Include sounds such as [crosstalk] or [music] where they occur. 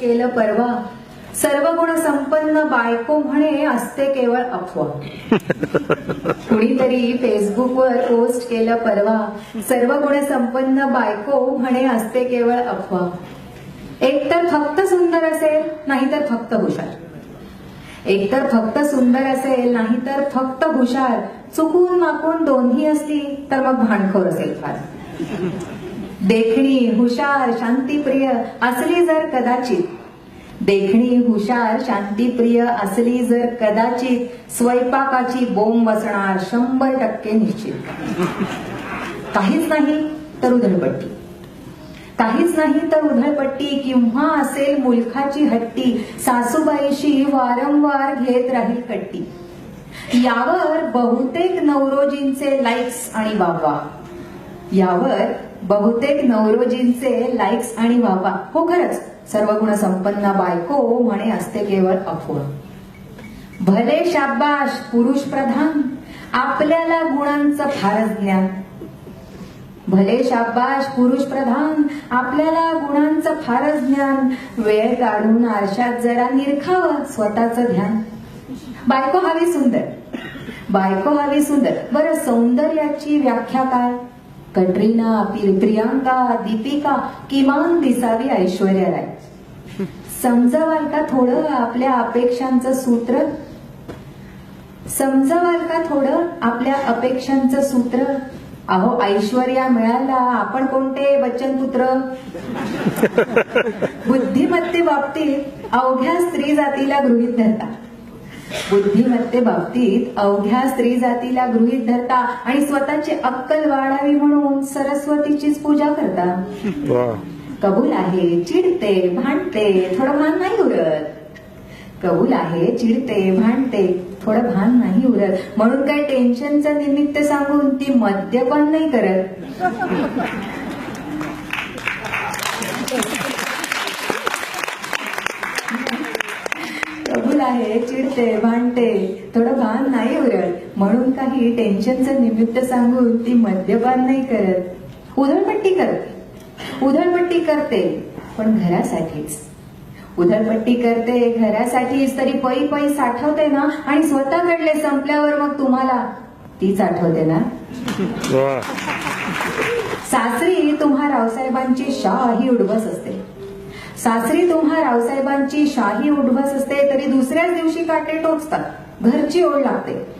केलं परवा. सर्व गुण संपन्न बायको म्हणे असते केवळ अफवा. कुणीतरी फेसबुकवर पोस्ट केलं परवा. सर्व गुण संपन्न बायको म्हणे असते केवळ अफवा. एकतर फक्त सुंदर असेल नाहीतर फक्त हुशार. एकतर फक्त सुंदर असेल नाहीतर फक्त हुशार. चुकून माकून दोन्ही असली तर मग भांडखोर असेल फार. देखणी हुशार शांतीप्रिय असली जर कदाचित. देखणी हुशार शांतीप्रिय असली जर कदाचित स्वयंपाकाची बोंब बसणार शंभर टक्के निश्चित. काहीच नाही तर उधळपट्टी. काहीच नाही तर उधळपट्टी किंवा असेल मुलखाची हट्टी सासूबाईशी वारंवार घेत राहील कट्टी. यावर बहुतेक नवरोजींचे लाईक्स आणि बाबा. यावर बहुतेक नवरोजींचे लाईक्स आणि वावा हो खरंच. सर्व गुण संपन्न बायको म्हणे असते केवळ अफवा भले शाबाश पुरुष प्रधान. आपल्याला गुणांचं फारच ज्ञान. भले शाबाश पुरुष प्रधान. आपल्याला गुणांचं फारच ज्ञान. वेळ काढून आरशात जरा निरखावं स्वतःचं ध्यान. बायको हवी सुंदर. बायको हवी सुंदर. बरं सौंदर्याची व्याख्या काय? कटरीना प्रियांका दीपिका किमान दिसावी ऐश्वर्या राय समजवाल का थोडं आपल्या अपेक्षांचं सूत्र? समजवाल का थोडं आपल्या अपेक्षांचं सूत्र? अहो ऐश्वर्या मिळाला आपण कोणते बच्चन पुत्र [laughs] बुद्धिमत्ते बाबतीत अवघ्या स्त्री जातीला गृहीत धरता. बुद्धिमत्ते बाबतीत अवघ्या स्त्री जातीला गृहीत धरता आणि स्वतःची अक्कल वाढावी म्हणून सरस्वतीचीच पूजा करता. कबूल आहे चिडते भांडते थोडं भान नाही उरत. कबूल आहे चिडते भांडते थोडं भान नाही उरत. म्हणून काय टेन्शनचं निमित्त सांगून ती मद्यपान नाही करत कबूल आहे चिडते भांडते थोडं भान नाही उरत. म्हणून काही टेन्शनचं निमित्त सांगून ती मद्यपान नाही करत. उधळपट्टी करते. उधळपट्टी करते पण घरासाठीच. उधळपट्टी करते घरासाठीच तरी पै पै साठवते ना? आणि स्वतःकडले संपल्यावर मग तुम्हाला तीच आठवते ना? सासरी तुम्हा रावसाहेबांची शाही उडवस असते. सासरी तुम्हा रावसाहेबांची शाही उडवस असते तरी दुसऱ्याच दिवशी काटे टोचतात. घरची ओढ लागते.